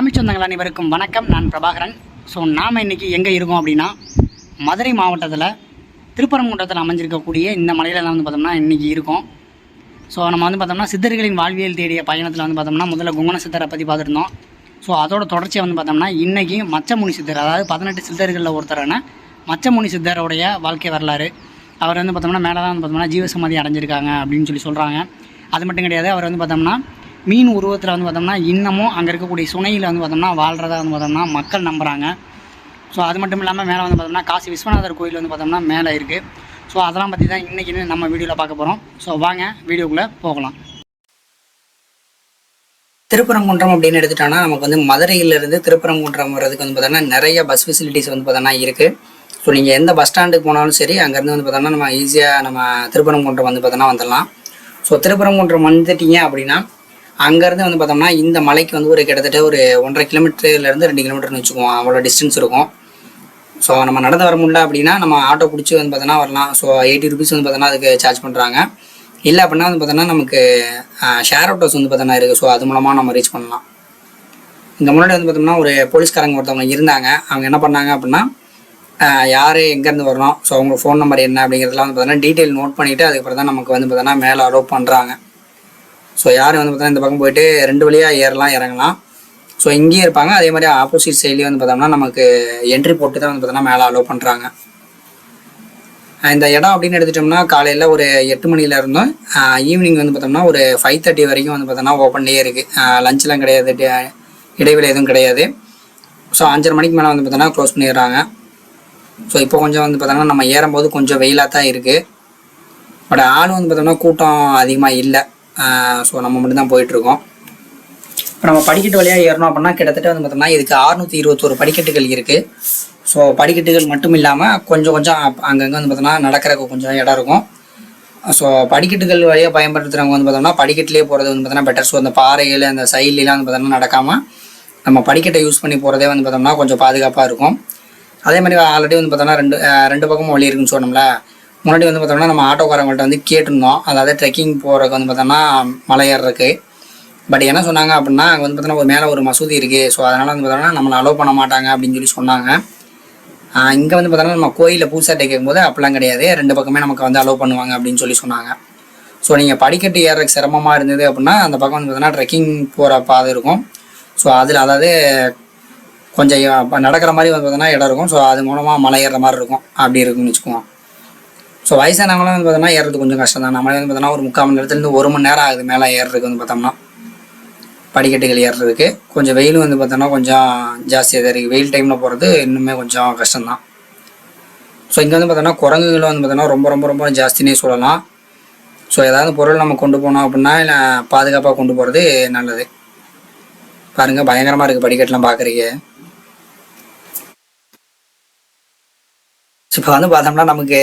தமிழ் சொந்தங்கள் அனைவருக்கும் வணக்கம். நான் பிரபாகரன். ஸோ நாம் இன்றைக்கி எங்கே இருக்கோம் அப்படின்னா மதுரை மாவட்டத்தில் திருப்பரங்குன்றத்தில் அமைஞ்சிருக்கக்கூடிய இந்த மலையில் வந்து பார்த்தோம்னா இன்றைக்கி இருக்கோம். ஸோ நம்ம வந்து பார்த்தோம்னா சித்தர்களின் வாழ்வியல் தேடிய பயணத்தில் வந்து பார்த்தோம்னா முதல்ல குங்கண சித்தரை பற்றி பார்த்துருந்தோம். ஸோ அதோட தொடர்ச்சியை வந்து பார்த்தோம்னா இன்றைக்கி மச்சமுனி சித்தர் அதாவது பதினெட்டு சித்தர்களில் ஒருத்தரான மச்சமுனி சித்தருடைய வாழ்க்கை வரலாறு. அவர் வந்து பார்த்தோம்னா மேலே தான் வந்து பார்த்தோம்னா ஜீவசமாதி அடைஞ்சிருக்காங்க அப்படின்னு சொல்லி சொல்கிறாங்க அது மட்டும் கிடையாது அவர் வந்து பார்த்தோம்னா மீன் உருவத்தில் வந்து பார்த்தோம்னா இன்னமும் அங்கே இருக்கக்கூடிய சுனையில் வந்து பார்த்தோம்னா வாழ்கிறதா வந்து பார்த்தோம்னா மக்கள் நம்புகிறாங்க ஸோ அது மட்டும் இல்லாமல் மேலே வந்து பார்த்தோம்னா காசி விஸ்வநாதர் கோயில் வந்து பார்த்தோம்னா மேலே இருக்குது ஸோ அதெல்லாம் பற்றி தான் இன்றைக்கி நம்ம வீடியோவில் பார்க்க போகிறோம் ஸோ வாங்க வீடியோக்குள்ளே போகலாம். திருப்பரங்குன்றம் அப்படின்னு எடுத்துட்டோம்னா நமக்கு வந்து மதுரையிலேருந்து திருப்பரங்குன்றம் வர்றதுக்கு வந்து பார்த்தோம்னா நிறைய பஸ் ஃபெசிலிட்டிஸ் வந்து பார்த்தோம்னா இருக்குது ஸோ நீங்கள் எந்த பஸ் ஸ்டாண்டுக்கு போனாலும் சரி அங்கேருந்து வந்து பார்த்தோம்னா நம்ம ஈஸியாக நம்ம திருப்பரங்குன்றம் வந்து பார்த்தோம்னா வந்துடலாம். ஸோ திருப்பரங்குன்றம் வந்துட்டீங்க அப்படின்னா அங்கேருந்து வந்து பார்த்தோம்னா இந்த மலைக்கு வந்து ஒரு கிட்டத்தட்ட ஒரு ஒன்றரை கிலோமீட்டர்லேருந்து ரெண்டு கிலோமீட்டர்னு வச்சுக்குவோம் அவ்வளோ டிஸ்டன்ஸ் இருக்கும். ஸோ நம்ம நடந்து வர முடியல அப்படின்னா நம்ம ஆட்டோ பிடிச்சி வந்து பார்த்தோன்னா வரலாம். ஸோ எயிட்டி ருபீஸ் வந்து பார்த்தோன்னா அதுக்கு சார்ஜ் பண்ணுறாங்க இல்லை அப்படின்னா வந்து பார்த்தோன்னா நமக்கு ஷேர் ஆட்டோஸ் வந்து பார்த்தோன்னா இருக்குது ஸோ அது மூலமாக நம்ம ரீச் பண்ணலாம். இந்த முன்னாடி வந்து பார்த்தோம்னா ஒரு போலீஸ்காரங்க ஒருத்தவங்க இருந்தாங்க. அவங்க என்ன பண்ணாங்க அப்படின்னா யார் எங்கேருந்து வரணும்? ஸோ அவங்க ஃபோன் நம்பர் என்ன அப்படிங்கிறதுலாம் வந்து பார்த்தோன்னா டீட்டெயில் நோட் பண்ணிவிட்டு அதுக்கப்புறம் தான் நமக்கு வந்து பார்த்தோன்னா மேலே அலோவ் பண்ணுறாங்க ஸோ யார் வந்து பார்த்தோன்னா இந்த பக்கம் போயிட்டு ரெண்டு வழியாக ஏறலாம் இறங்கலாம். ஸோ இங்கேயும் இருப்பாங்க. அதே மாதிரி ஆப்போசிட் சைட்லேயும் வந்து பார்த்தோம்னா நமக்கு என்ட்ரி போட்டு தான் வந்து பார்த்தோன்னா மேலே அலோவ் பண்ணுறாங்க இந்த இடம் அப்படின்னு எடுத்துட்டோம்னா காலையில் ஒரு எட்டு மணியில் இருந்தோம். ஈவினிங் வந்து பார்த்தோம்னா ஒரு ஃபைவ் தேர்ட்டி வரைக்கும் வந்து பார்த்தோம்னா ஓப்பன்லேயே இருக்குது லஞ்செலாம் கிடையாது இடைவெளி எதுவும் கிடையாது. ஸோ அஞ்சரை மணிக்கு மேலே வந்து பார்த்தோம்னா க்ளோஸ் பண்ணிடுறாங்க. ஸோ இப்போ கொஞ்சம் வந்து பார்த்தோம்னா நம்ம ஏறும்போது கொஞ்சம் வெயிலாக தான் இருக்குது பட் ஆள் வந்து பார்த்தோம்னா கூட்டம் அதிகமாக இல்லை. ஸோ நம்ம மட்டும் தான் போயிட்டுருக்கோம். இப்போ நம்ம படிக்கட்டு வழியாக ஏறணும் அப்படின்னா கிட்டத்தட்ட வந்து பார்த்தோம்னா இதுக்கு அறுநூற்றி இருபத்தோரு படிக்கட்டுகள் இருக்குது ஸோ படிக்கட்டுகள் மட்டும் இல்லாமல் கொஞ்சம் கொஞ்சம் அங்கங்கே வந்து பார்த்தோம்னா நடக்கிறக்கு கொஞ்சம் இடம் இருக்கும். ஸோ படிக்கட்டுகள் வழியாக பயன்படுத்துகிறவங்க வந்து பார்த்தோம்னா படிக்கட்டிலே போகிறது வந்து பார்த்தோம்னா பெட்டர் ஸோ அந்த பாறைகள் அந்த சைட்லாம் வந்து பார்த்தோம்னா நடக்காமல் நம்ம படிக்கட்டை யூஸ் பண்ணி போகிறதே வந்து பார்த்தோம்னா கொஞ்சம் பாதுகாப்பாக இருக்கும். அதே மாதிரி ஆல்ரெடி வந்து பார்த்தோம்னா ரெண்டு ரெண்டு பக்கமும் வழி இருக்குன்னு சொன்னோம்ல. முன்னாடி வந்து பார்த்தோம்னா நம்ம ஆட்டோக்காரங்கள்ட்ட வந்து கேட்டிருந்தோம். அதாவது ட்ரெக்கிங் போகிறதுக்கு வந்து பார்த்தோம்னா மலை பட் என்ன சொன்னாங்க அப்படின்னா அங்கே வந்து பார்த்தோன்னா ஒரு மேலே ஒரு மசூதி இருக்குது ஸோ அதனால் வந்து பார்த்தோம்னா நம்மளை அலோவ் பண்ண மாட்டாங்க அப்படின்னு சொல்லி சொன்னாங்க. இங்கே வந்து பார்த்தோன்னா நம்ம கோயிலில் பூசாட்டை கேட்கும்போது அப்படிலாம் கிடையாது. ரெண்டு பக்கமே நமக்கு வந்து அலோவ் பண்ணுவாங்க அப்படின்னு சொல்லி சொன்னாங்க. ஸோ நீங்கள் படிக்கட்டு ஏறுறதுக்கு சிரமமாக இருந்தது அப்படின்னா அந்த பக்கம் வந்து பார்த்தோன்னா ட்ரெக்கிங் போகிற பாதை இருக்கும். ஸோ அதில் அதாவது கொஞ்சம் நடக்கிற மாதிரி வந்து பார்த்தோன்னா இடம் இருக்கும். ஸோ அது மூலமாக மலை ஏறுற மாதிரி இருக்கும். அப்படி இருக்கும்னு வச்சுக்குவோம் ஸோ வயசானவங்களாம் வந்து பார்த்தோம்னா ஏறுறது கொஞ்சம் கஷ்டம் தான் நம்மளே வந்து பார்த்தோம்னா ஒரு முக்கால் மணி நேரத்துலேருந்து ஒரு மணி நேரம் ஆகுது மேலே ஏறுறதுக்கு வந்து பார்த்தோம்னா படிக்கட்டுகள் ஏறுறதுக்கு கொஞ்சம் வெயிலும் வந்து பார்த்தோன்னா கொஞ்சம் ஜாஸ்தியாக தான் இருக்குது வெயில் டைமில் போகிறது இன்னுமே கொஞ்சம் கஷ்டம்தான். ஸோ இங்கே வந்து பார்த்தோன்னா குரங்குகள் வந்து பார்த்தோன்னா ரொம்ப ரொம்ப ரொம்ப ஜாஸ்தினே சொல்லலாம். ஸோ ஏதாவது பொருள் நம்ம கொண்டு போனோம் அப்படின்னா இல்லை பாதுகாப்பாக கொண்டு போகிறது நல்லது. பாருங்கள் பயங்கரமாக இருக்குது படிக்கட்டெலாம் பார்க்குறீங்க இப்போ வந்து பார்த்தோம்னா நமக்கு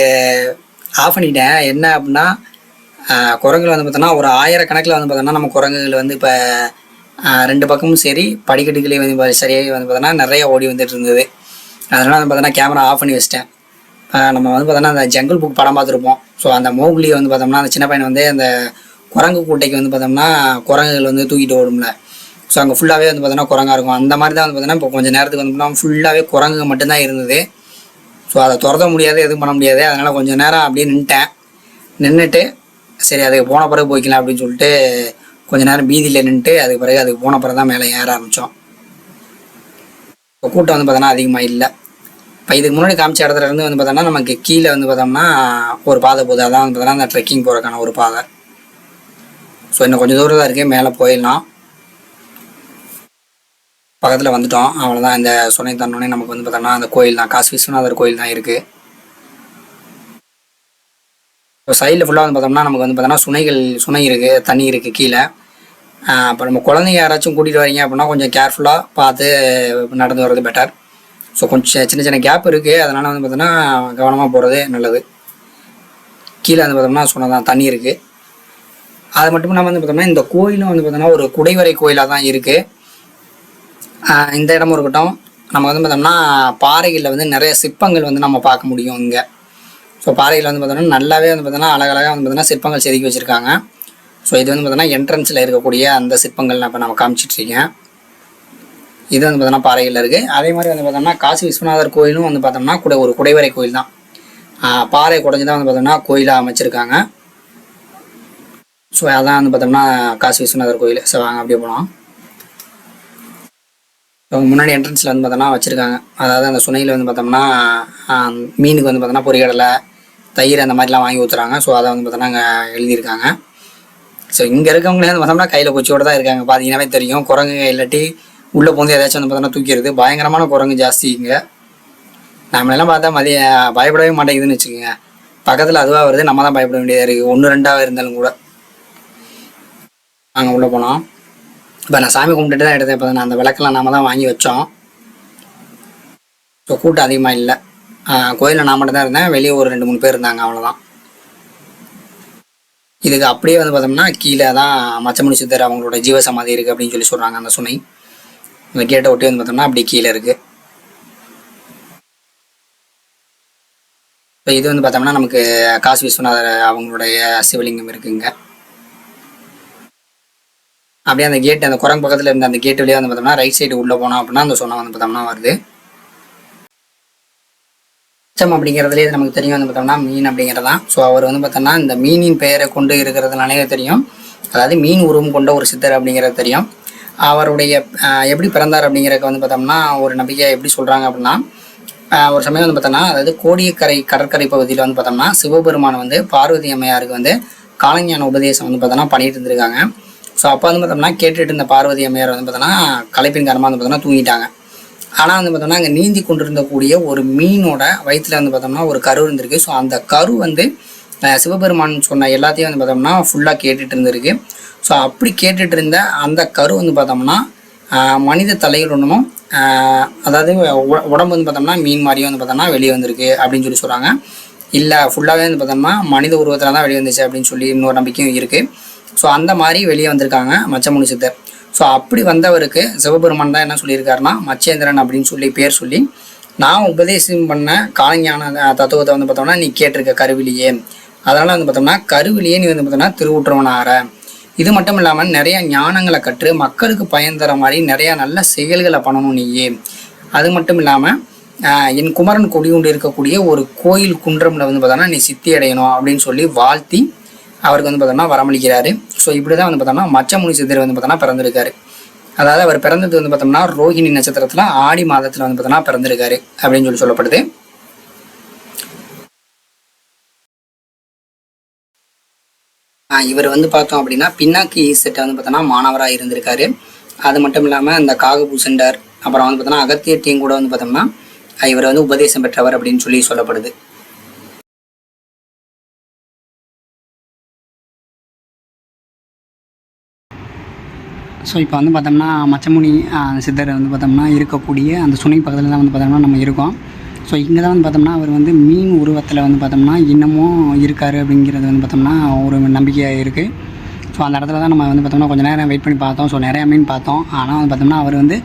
ஆஃப் பண்ணிட்டேன் என்ன அப்படின்னா குரங்குகள் வந்து பார்த்தோன்னா ஒரு ஆயிரக்கணக்கில் வந்து பார்த்தோன்னா நம்ம குரங்குகள் வந்து இப்போ ரெண்டு பக்கமும் சரி படிக்கட்டுகளே வந்து சரியாக வந்து பார்த்தோன்னா நிறைய ஓடி வந்துட்டு இருந்தது அதனால் வந்து பார்த்தோன்னா கேமரா ஆஃப் பண்ணி வச்சிட்டேன் நம்ம வந்து பார்த்தோன்னா அந்த ஜங்கிள் புக் படம் பார்த்துருப்போம் ஸோ அந்த மோகுலியை வந்து பார்த்தோம்னா அந்த சின்ன பையன் வந்து அந்த குரங்கு கூட்டைக்கு வந்து பார்த்தோம்னா குரங்குகள் வந்து தூக்கிட்டு ஓடும்ல ஸோ அங்கே ஃபுல்லாகவே வந்து பார்த்தோன்னா குரங்காக இருக்கும் அந்த மாதிரி தான் வந்து பார்த்தோன்னா இப்போ கொஞ்சம் நேரத்துக்கு வந்து ஃபுல்லாகவே குரங்கு மட்டும்தான் இருந்தது ஸோ அதை துரத்த முடியாது எதுவும் பண்ண முடியாது. அதனால் கொஞ்சம் நேரம் அப்படியே நின்ட்டேன். நின்றுட்டு சரி அதுக்கு போன பிறகு போய்க்கலாம் அப்படின்னு சொல்லிட்டு கொஞ்சம் நேரம் பீதியில் நின்றுட்டு அதுக்கு பிறகு அதுக்கு போன பிறகு தான் மேலே ஏற ஆரம்பித்தோம் இப்போ கூட்டம் வந்து பார்த்தோன்னா அதிகமாக இல்லை. இப்போ இதுக்கு முன்னாடி காமிச்ச இடத்துல இருந்து வந்து பார்த்தோம்னா நமக்கு கீழே வந்து பார்த்தோம்னா ஒரு பாதை போகுது. அதான் வந்து பார்த்தோம்னா அந்த ட்ரெக்கிங் போகிறதுக்கான ஒரு பாதை. ஸோ இன்னும் கொஞ்சம் தூரம் தான் இருக்குது மேலே போயிடலாம். பக்கத்தில் வந்துட்டோம். அவ்வளோதான் இந்த சுனை தன்னோடனே நமக்கு வந்து பார்த்தோம்னா அந்த கோயில் தான். காசி விஸ்வநாதர் கோயில் தான் இருக்குது இப்போ சைடில் ஃபுல்லாக வந்து பார்த்தோம்னா நமக்கு வந்து பார்த்தோம்னா சுனைகள் சுனை இருக்குது தண்ணி இருக்குது கீழே. அப்புறம் நம்ம குழந்தைங்க யாராச்சும் கூட்டிகிட்டு வரீங்க அப்படின்னா கொஞ்சம் கேர்ஃபுல்லாக பார்த்து நடந்து வர்றது பெட்டர் ஸோ கொஞ்சம் சின்ன சின்ன கேப் இருக்குது அதனால் வந்து பார்த்தோம்னா கவனமாக போகிறது நல்லது. கீழே வந்து பார்த்தோம்னா சுனை தான் தண்ணி இருக்குது அது மட்டும் இல்லாமல் வந்து பார்த்தோம்னா இந்த கோயிலும் வந்து பார்த்தோம்னா ஒரு குடைவரை கோயிலாக தான் இருக்குது இந்த இடமும் இருக்கட்டும் நம்ம வந்து பார்த்தோம்னா பாறைகளில் வந்து நிறைய சிற்பங்கள் வந்து நம்ம பார்க்க முடியும் இங்கே ஸோ பாறையில் வந்து பார்த்தோம்னா நல்லாவே வந்து பார்த்தோம்னா அழகழகாக வந்து பார்த்தோம்னா சிற்பங்கள் செதுக்கி வச்சுருக்காங்க ஸோ இது வந்து பார்த்தோம்னா என்ட்ரன்ஸில் இருக்கக்கூடிய அந்த சிற்பங்கள் நான் இப்போ நம்ம காமிச்சிட்ருக்கேன் இது வந்து பார்த்தோம்னா பாறையில் இருக்குது அதே மாதிரி வந்து பார்த்தோம்னா காசி விஸ்வநாதர் கோயிலும் வந்து பார்த்தோம்னா கூட ஒரு குடைவரை கோயில் தான் பாறை குடைஞ்சு தான் வந்து பார்த்தோம்னா கோயிலாக அமைச்சிருக்காங்க ஸோ அதான் வந்து பார்த்தோம்னா காசி விஸ்வநாதர் கோயில் ஸோ வாங்க அப்படியே போகலாம் முன்னாடி என்ட்ரன்ஸில் வந்து பார்த்தோம்னா வச்சுருக்காங்க. அதாவது அந்த சுனையில் வந்து பார்த்தோம்னா மீனுக்கு வந்து பார்த்தோம்னா பொறிகடலை தயிர் அந்த மாதிரிலாம் வாங்கி ஊற்றுறாங்க ஸோ அதை வந்து பார்த்தோம்னா அங்கே எழுதியிருக்காங்க. ஸோ இங்கே இருக்கவங்களே வந்து பார்த்தோம்னா கையில் குச்சியோட தான் இருக்காங்க. பார்த்தீங்கன்னாவே தெரியும். குரங்கு இல்லாட்டி உள்ளே போந்து ஏதாச்சும் வந்து பார்த்தோம்னா தூக்கிடுது பயங்கரமான குரங்கு ஜாஸ்தி இங்கே. நம்மளெல்லாம் பார்த்தா மதிய பயப்படவே மாட்டேங்குதுன்னு வச்சுக்கோங்க. பக்கத்தில் அதுவாக வருது. நம்ம தான் பயப்பட வேண்டியதாக இருக்குது ஒன்று ரெண்டாக இருந்தாலும் கூட. நாங்கள் உள்ளே போனோம். இப்போ நான் சாமி கும்பிட்டுட்டு தான் எடுத்தேன். இப்போ நான் அந்த விளக்கெல்லாம் நாம தான் வாங்கி வச்சோம். ஸோ கூட்டம் அதிகமாக இல்லை. கோயிலில் நான் மட்டும் தான் இருந்தேன். வெளியே ஒரு ரெண்டு மூணு பேர் இருந்தாங்க. அவ்வளோதான் இதுக்கு அப்படியே வந்து பார்த்தோம்னா கீழே தான் மச்சமுனி சித்தர் அவங்களோட ஜீவசமாதி இருக்குது அப்படின்னு சொல்லி சொல்கிறாங்க அந்த சுனை. இந்த கேட்டை ஒட்டி வந்து பார்த்தோம்னா அப்படியே கீழே இருக்குது இப்போ இது வந்து பார்த்தோம்னா நமக்கு காசி விஸ்வநாதர் அவங்களுடைய சிவலிங்கம் இருக்குங்க. அப்படியே அந்த கேட் அந்த குரங்கு பக்கத்தில் இருந்த அந்த கேட் வழியாக வந்து பார்த்தோம்னா ரைட் சைடு உள்ளே போனோம் அப்படின்னா அந்த சொன்ன வந்து பார்த்தோம்னா வருது. அச்சம் அப்படிங்கிறதுலே நமக்கு தெரியும் வந்து பார்த்தோம்னா மீன் அப்படிங்கிறதான் ஸோ அவர் வந்து பார்த்தோம்னா இந்த மீனின் பெயரை கொண்டு இருக்கிறதுனாலே தெரியும். அதாவது மீன் உருவம் கொண்ட ஒரு சித்தர் அப்படிங்கிறது தெரியும். அவருடைய எப்படி பிறந்தார் அப்படிங்கிறதுக்கு வந்து பார்த்தோம்னா ஒரு நம்பிக்கை எப்படி சொல்கிறாங்க அப்படின்னா ஒரு சமயம் வந்து பார்த்தோம்னா அதாவது கோடியக்கரை கடற்கரை பகுதியில் வந்து பார்த்தோம்னா சிவபெருமான் வந்து பார்வதி அம்மையாருக்கு வந்து காலஞான உபதேசம் வந்து பார்த்தோம்னா பண்ணிட்டு இருந்திருக்காங்க. ஸோ அப்போ வந்து பார்த்தோம்னா கேட்டுட்டு இருந்த பார்வதி அம்மையார் வந்து பார்த்தோன்னா கலைப்பின் காரணமாக வந்து பார்த்தோம்னா தூங்கிட்டாங்க. ஆனால் வந்து பார்த்தோம்னா அங்கே நீந்தி கொண்டிருந்தக்கூடிய ஒரு மீனோட வயிற்றில் வந்து பார்த்தோம்னா ஒரு கரு இருந்திருக்கு. ஸோ அந்த கரு வந்து சிவபெருமான் சொன்ன எல்லாத்தையும் வந்து பார்த்தோம்னா ஃபுல்லாக கேட்டுட்டு இருந்திருக்கு. ஸோ அப்படி கேட்டுட்டு இருந்த அந்த கரு வந்து பார்த்தோம்னா மனித தலையில் ஒன்றும் அதாவது உடம்பு வந்து பார்த்தோம்னா மீன் மாதிரியும் வந்து பார்த்தோம்னா வெளியே வந்திருக்கு அப்படின்னு சொல்லி சொல்கிறாங்க இல்லை ஃபுல்லாகவே வந்து பார்த்தோம்னா மனித உருவத்தில் தான் வெளியே வந்துச்சு அப்படின்னு சொல்லி இன்னொரு நம்பிக்கையும் இருக்குது ஸோ அந்த மாதிரி வெளியே வந்திருக்காங்க மச்சமுனி சித்தர் ஸோ அப்படி வந்தவருக்கு சிவபெருமான் தான் என்ன சொல்லியிருக்காருன்னா மச்சேந்திரன் அப்படின்னு சொல்லி பேர் சொல்லி நான் உபதேசம் பண்ண காலஞான தத்துவத்தை வந்து பார்த்தோம்னா நீ கேட்டிருக்க கருவிலியே. அதனால் வந்து பார்த்தோம்னா கருவிலியே நீ வந்து பார்த்தோம்னா திருவுற்றவனார இது மட்டும் இல்லாமல் நிறைய ஞானங்களை கற்று மக்களுக்கு பயன் தர மாதிரி நிறையா நல்ல செயல்களை பண்ணணும் நீயே. அது மட்டும் இல்லாமல் என் குமரன் கொடி கொண்டு இருக்கக்கூடிய ஒரு கோயில் குன்றமில் வந்து பார்த்தோன்னா நீ சித்தி அடையணும் அப்படின்னு சொல்லி வாழ்த்தி அவருக்கு வந்து பார்த்தோம்னா வரமளிக்கிறாரு. ஸோ இப்படி தான் வந்து பார்த்தோம்னா மச்சமுனி சித்தர் வந்து பார்த்தோம்னா பிறந்திருக்காரு. அதாவது அவர் பிறந்தது வந்து பார்த்தோம்னா ரோஹிணி நட்சத்திரத்தில் ஆடி மாதத்தில் வந்து பார்த்தோம்னா பிறந்திருக்காரு அப்படின்னு சொல்லி சொல்லப்படுது. ஆஹ் இவர் வந்து பார்த்தோம் அப்படின்னா பின்னாக்கி ஈஸ்டர்ட்ட வந்து பார்த்தோம்னா மாணவராக இருந்திருக்காரு. அது மட்டும் இல்லாமல் இந்த காகபூசண்டர் அப்புறம் வந்து பார்த்தோம்னா அகத்தியத்தையும் கூட வந்து பார்த்தோம்னா இவர் வந்து உபதேசம் பெற்றவர் அப்படின்னு சொல்லி சொல்லப்படுது. ஸோ இப்போ வந்து பார்த்தோம்னா மச்சமுனி சித்தர் வந்து பார்த்தோம்னா இருக்கக்கூடிய அந்த சுனை பக்கத்தில் தான் வந்து பார்த்தோம்னா நம்ம இருக்கோம். ஸோ இங்கே தான் வந்து பார்த்தோம்னா அவர் வந்து மீன் உருவத்தில் வந்து பார்த்தோம்னா இன்னமும் இருக்கார் அப்படிங்கிறது வந்து பார்த்தோம்னா ஒரு நம்பிக்கையாக இருக்குது ஸோ அந்த இடத்துல தான் நம்ம வந்து பார்த்தோம்னா கொஞ்சம் நேரம் வெயிட் பண்ணி பார்த்தோம். ஸோ நிறையா மீன் பார்த்தோம். ஆனால் வந்து பார்த்தோம்னா அவர் வந்து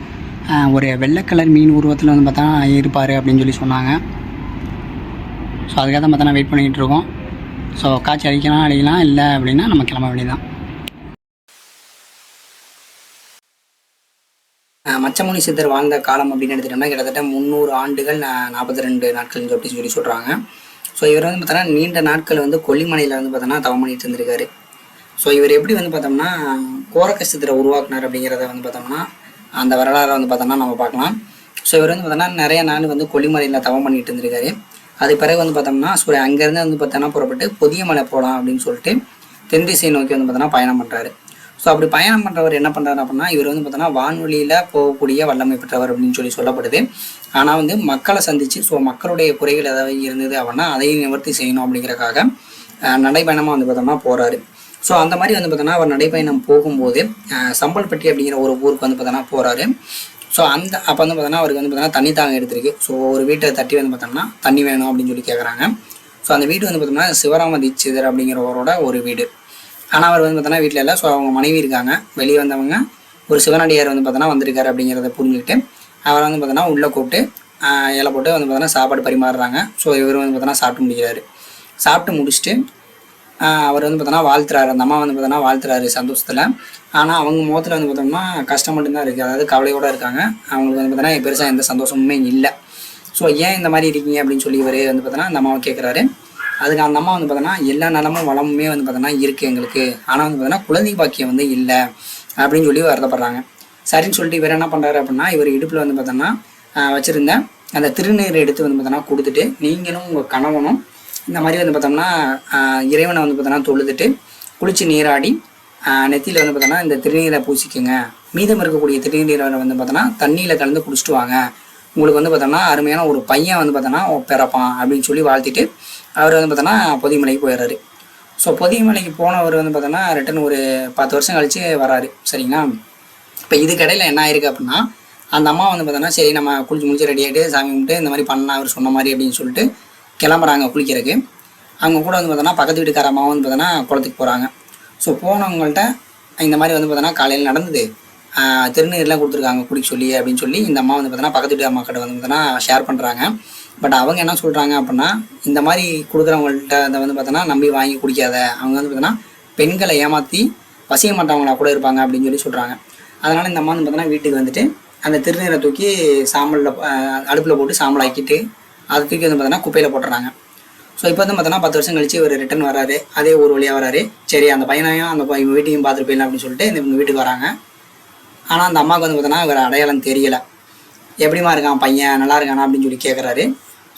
ஒரு வெள்ளை கலர் மீன் உருவத்தில் வந்து பார்த்தா இருப்பார் அப்படின்னு சொல்லி சொன்னாங்க. ஸோ அதுக்காக தான் பார்த்தா வெயிட் பண்ணிக்கிட்டு இருக்கோம். ஸோ காய்ச்சி அடிக்கலாம் அடிக்கலாம் இல்லை அப்படின்னா நம்ம கிளம்ப வேண்டியதான் மச்சமுனி சித்தர் வாழ்ந்த காலம் அப்படின்னு எடுத்துட்டோம்னா கிட்டத்தட்ட முந்நூறு ஆண்டுகள் நாற்பத்தி ரெண்டு நாட்கள் அப்படின்னு சொல்லி சொல்கிறாங்க ஸோ இவர் வந்து பார்த்தோன்னா நீண்ட நாட்கள் வந்து கொல்லிமலையில் வந்து பார்த்தோன்னா தவம் பண்ணிட்டு இருந்திருக்காரு. ஸோ இவர் எப்படி வந்து பார்த்தோம்னா கோரக்க சித்தரை உருவாக்குனார் அப்படிங்கிறத வந்து பார்த்தோம்னா அந்த வரலாறை வந்து பார்த்தோம்னா நம்ம பார்க்கலாம். ஸோ இவர் வந்து பார்த்தோம்னா நிறைய நாள் வந்து கொல்லிமலையில் தவம் பண்ணிட்டு இருந்திருக்காரு. அதுக்கு பிறகு வந்து பார்த்தோம்னா ஸோ அங்கேருந்து வந்து பார்த்தோன்னா புறப்பட்டு புதிய மலை போகலாம் அப்படின்னு சொல்லிட்டு தென் திசை நோக்கி வந்து பார்த்தோன்னா பயணம் பண்ணுறாரு ஸோ அப்படி பயணம் பண்ணுறவர் என்ன பண்ணுறாரு அப்படின்னா இவர் வந்து பார்த்தோன்னா வான்வழியில் போகக்கூடிய வல்லமை பெற்றவர் அப்படின்னு சொல்லி சொல்லப்படுது. ஆனால் வந்து மக்களை சந்தித்து ஸோ மக்களுடைய குறைகள் ஏதாவது இருந்தது அப்படின்னா அதையும் நிவர்த்தி செய்யணும் அப்படிங்கிறக்காக நடைபயணமாக வந்து பார்த்தோம்னா போகிறாரு ஸோ அந்த மாதிரி வந்து பார்த்தோன்னா அவர் நடைபயணம் போகும்போது சம்பல்பட்டி அப்படிங்கிற ஒரு ஊருக்கு வந்து பார்த்தோன்னா போகிறாரு ஸோ அந்த அப்போ வந்து பார்த்தோன்னா அவருக்கு வந்து பார்த்தோன்னா தண்ணி தாங்க எடுத்திருக்கு. ஸோ ஒரு வீட்டை தட்டி வந்து பார்த்தோம்னா தண்ணி வேணும் அப்படின்னு சொல்லி கேட்குறாங்க ஸோ அந்த வீடு வந்து பார்த்தோம்னா சிவராம தீட்சிதர் அப்படிங்கிறவரோட ஒரு வீடு. ஆனால் அவர் வந்து பார்த்தோன்னா வீட்டில் இல்லை ஸோ அவங்க மனைவி இருக்காங்க வெளியே வந்தவங்க ஒரு சிவனடியார் வந்து பார்த்தோன்னா வந்திருக்காரு அப்படிங்கிறத புரிஞ்சுக்கிட்டு அவரை வந்து பார்த்தோன்னா உள்ளே கூப்பிட்டு இலை போட்டு வந்து பார்த்தோன்னா சாப்பாடு பரிமாறுறாங்க ஸோ இவர் வந்து பார்த்தோன்னா சாப்பிட்டு முடிக்கிறாரு சாப்பிட்டு முடிச்சுட்டு அவர் வந்து பார்த்தோன்னா வாழ்த்துறாரு அந்த அம்மா வந்து பார்த்தோன்னா வாழ்த்துறாரு சந்தோஷத்தில் ஆனால் அவங்க முகத்தில் வந்து பார்த்தோம்னா கஷ்டம் மட்டும்தான் இருக்குது அதாவது கவலையோடு இருக்காங்க அவங்களுக்கு வந்து பார்த்தோன்னா பெருசாக எந்த சந்தோஷமுமே இல்லை ஸோ ஏன் இந்த மாதிரி இருக்கீங்க அப்படின்னு சொல்லி இவர் வந்து பார்த்தோன்னா அந்த அம்மாவை கேட்குறாரு அதுக்கு அந்த அம்மா வந்து பார்த்தோன்னா எல்லா நலமும் வளமுமே வந்து பார்த்தோன்னா இருக்குது எங்களுக்கு. ஆனால் வந்து பார்த்தோன்னா குழந்தை பாக்கியம் வந்து இல்லை அப்படின்னு சொல்லி வருத்தப்படுறாங்க. சரின்னு சொல்லிட்டு இவர் என்ன பண்ணுறாரு அப்படின்னா இவர் இடுப்பில் வந்து பார்த்தோன்னா வச்சுருந்த அந்த திருநீர் எடுத்து வந்து பார்த்தோன்னா கொடுத்துட்டு நீங்களும் உங்கள் கணவனும் இந்த மாதிரி வந்து பார்த்தோம்னா இறைவனை வந்து பார்த்தோன்னா தொழுதுட்டு குளித்து நீராடி நெத்தியில் வந்து பார்த்தோன்னா இந்த திருநீரை பூசிக்கோங்க. மீதம் இருக்கக்கூடிய திருநீரை வந்து பார்த்தோன்னா தண்ணியில் கலந்து குடிச்சிட்டு வாங்க. உங்களுக்கு வந்து பார்த்தோன்னா அருமையான ஒரு பையன் வந்து பார்த்தோன்னா பிறப்பான் அப்படின்னு சொல்லி வாழ்த்திட்டு அவர் வந்து பார்த்தோன்னா பொதிமலைக்கு போயிடுறாரு ஸோ பொதிமலைக்கு போனவர் வந்து பார்த்தோன்னா ரிட்டன் ஒரு பத்து வருஷம் கழித்து வராரு. சரிங்களா? இப்போ இதுக்கடையில் என்ன ஆயிருக்கு அப்படின்னா அந்த அம்மா வந்து பார்த்தோன்னா சரி நம்ம குளிச்சு முடிச்சு ரெடி ஆகிட்டு சாமி கும்பிட்டு இந்த மாதிரி பண்ணலாம் அவர் சொன்ன மாதிரி அப்படின்னு சொல்லிட்டு கிளம்புறாங்க குளிக்கிறதுக்கு. அவங்க கூட வந்து பார்த்தோன்னா பக்கத்து வீட்டுக்கார அம்மாவும் வந்து பார்த்தோன்னா குளத்துக்கு போகிறாங்க ஸோ போனவங்கள்ட்ட இந்த மாதிரி வந்து பார்த்தோன்னா காலையில் நடந்தது. திருநீர்லாம் கொடுத்துருக்காங்க குடிக்க சொல்லி அப்படின்னு சொல்லி இந்த அம்மா வந்து பார்த்தோன்னா பக்கத்து வீட்டு அம்மா கிட்ட வந்து பார்த்தோன்னா ஷேர் பண்ணுறாங்க பட் அவங்க என்ன சொல்கிறாங்க அப்படின்னா இந்த மாதிரி கொடுக்குறவங்கள்ட்ட அதை வந்து பார்த்தோன்னா நம்பி வாங்கி குடிக்காத. அவங்க வந்து பார்த்தோன்னா பெண்களை ஏமாற்றி பசிய மாட்டவங்களா கூட இருப்பாங்க அப்படின்னு சொல்லி சொல்கிறாங்க அதனால் இந்த அம்மா வந்து பார்த்தோன்னா வீட்டுக்கு வந்துட்டு அந்த திருநீரை தூக்கி சாம்பலில் அடுப்பில் போட்டு சாம்பல் ஆக்கிட்டு அதை தூக்கி வந்து பார்த்தோன்னா குப்பையில் போட்டுறாங்க. ஸோ இப்போ வந்து பார்த்தோன்னா பத்து வருஷம் கழிச்சு இவர் ரிட்டர்ன் வராரு அதே ஒரு வழியாக வராரு சரி அந்த பையனையும் அந்த இவங்க வீட்டையும் பார்த்துட்டு போயிடலாம் அப்படின்னு சொல்லிட்டு இந்த இவங்க வீட்டுக்கு வராங்க. ஆனால் அந்த அம்மாவுக்கு வந்து பார்த்தோன்னா இவர் அடையாளம் தெரியலை. எப்படிமா இருக்கான் பையன் நல்லா இருக்கானா அப்படின்னு சொல்லி கேட்குறாரு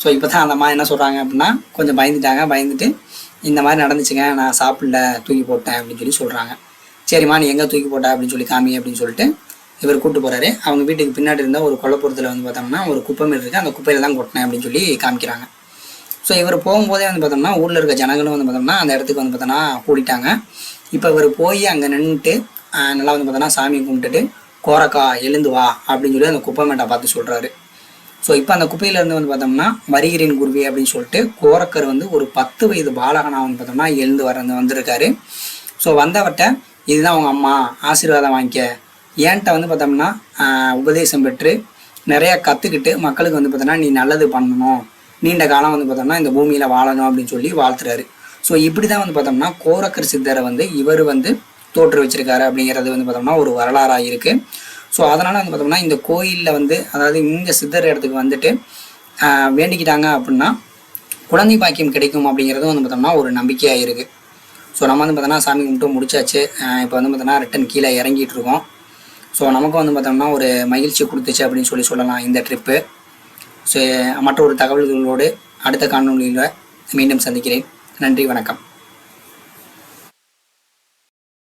ஸோ இப்போ தான் அந்த அம்மா என்ன சொல்கிறாங்க அப்படின்னா கொஞ்சம் பயந்துட்டாங்க பயந்துட்டு இந்த மாதிரி நடந்துச்சுங்க நான் சாப்பிடல தூக்கி போட்டேன் அப்படின்னு சொல்லி சொல்கிறாங்க சரிம்மா நீ எங்கே தூக்கி போட்ட அப்படின்னு சொல்லி காமி அப்படின்னு சொல்லிட்டு இவர் கூப்பிட்டு போகிறாரு அவங்க வீட்டுக்கு பின்னாடி இருந்த ஒரு கொல்லப்புறத்தில் வந்து பார்த்தோம்னா ஒரு குப்பை மேல் இருக்குது அந்த குப்பையில் தான் கொட்டினேன் அப்படின்னு சொல்லி காமிக்கிறாங்க. ஸோ இவர் போகும்போதே வந்து பார்த்தோம்னா ஊரில் இருக்க ஜனங்களும் வந்து பார்த்தோம்னா அந்த இடத்துக்கு வந்து பார்த்தோன்னா கூட்டிட்டாங்க இப்போ இவர் போய் அங்கே நின்றுட்டு நல்லா வந்து பார்த்தோன்னா சாமி கும்பிட்டுட்டு கோரக்கா எழுந்து வா அப்படின்னு சொல்லி அந்த குப்பை மேட்டை பார்த்து சொல்கிறாரு ஸோ இப்போ அந்த குப்பையிலேருந்து வந்து பார்த்தோம்னா வருகிறேன் குருவி அப்படின்னு சொல்லிட்டு கோரக்கர் வந்து ஒரு பத்து வயது பாலகனா வந்து பார்த்தோம்னா எழுந்து வர வந்திருக்காரு. ஸோ வந்தவர்கிட்ட இதுதான் அவங்க அம்மா ஆசீர்வாதம் வாங்கிக்க. ஏன்ட்ட வந்து பார்த்தோம்னா உபதேசம் பெற்று நிறையா கற்றுக்கிட்டு மக்களுக்கு வந்து பார்த்தோம்னா நீ நல்லது பண்ணணும். நீண்ட காலம் வந்து பார்த்தோம்னா இந்த பூமியில் வாழணும் அப்படின்னு சொல்லி வாழ்த்துறாரு. ஸோ இப்படி தான் வந்து பார்த்தோம்னா கோரக்கர் சித்தரை வந்து இவர் வந்து தோற்று வச்சிருக்காரு அப்படிங்கிறது வந்து பார்த்தோம்னா ஒரு வரலாறாக இருக்குது ஸோ அதனால் வந்து பார்த்தோம்னா இந்த கோயிலில் வந்து அதாவது இந்த சித்தர் இடத்துக்கு வந்துட்டு வேண்டிக்கிட்டாங்க அப்படின்னா குழந்தை பாக்கியம் கிடைக்கும் அப்படிங்கிறதும் வந்து பார்த்தோம்னா ஒரு நம்பிக்கையாக இருக்குது ஸோ நம்ம வந்து பார்த்தோம்னா சாமி கும்பிட்டு முடிச்சாச்சு. இப்போ வந்து பார்த்தோம்னா ரிட்டன் கீழே இறங்கிட்டு இருக்கோம். ஸோ நமக்கும் வந்து பார்த்தோம்னா ஒரு மகிழ்ச்சி கொடுத்துச்சு அப்படின்னு சொல்லி சொல்லலாம் இந்த ட்ரிப்பு ஸோ மற்ற ஒரு தகவல்களோடு அடுத்த காணொலியில் மீண்டும் சந்திக்கிறேன். நன்றி வணக்கம்.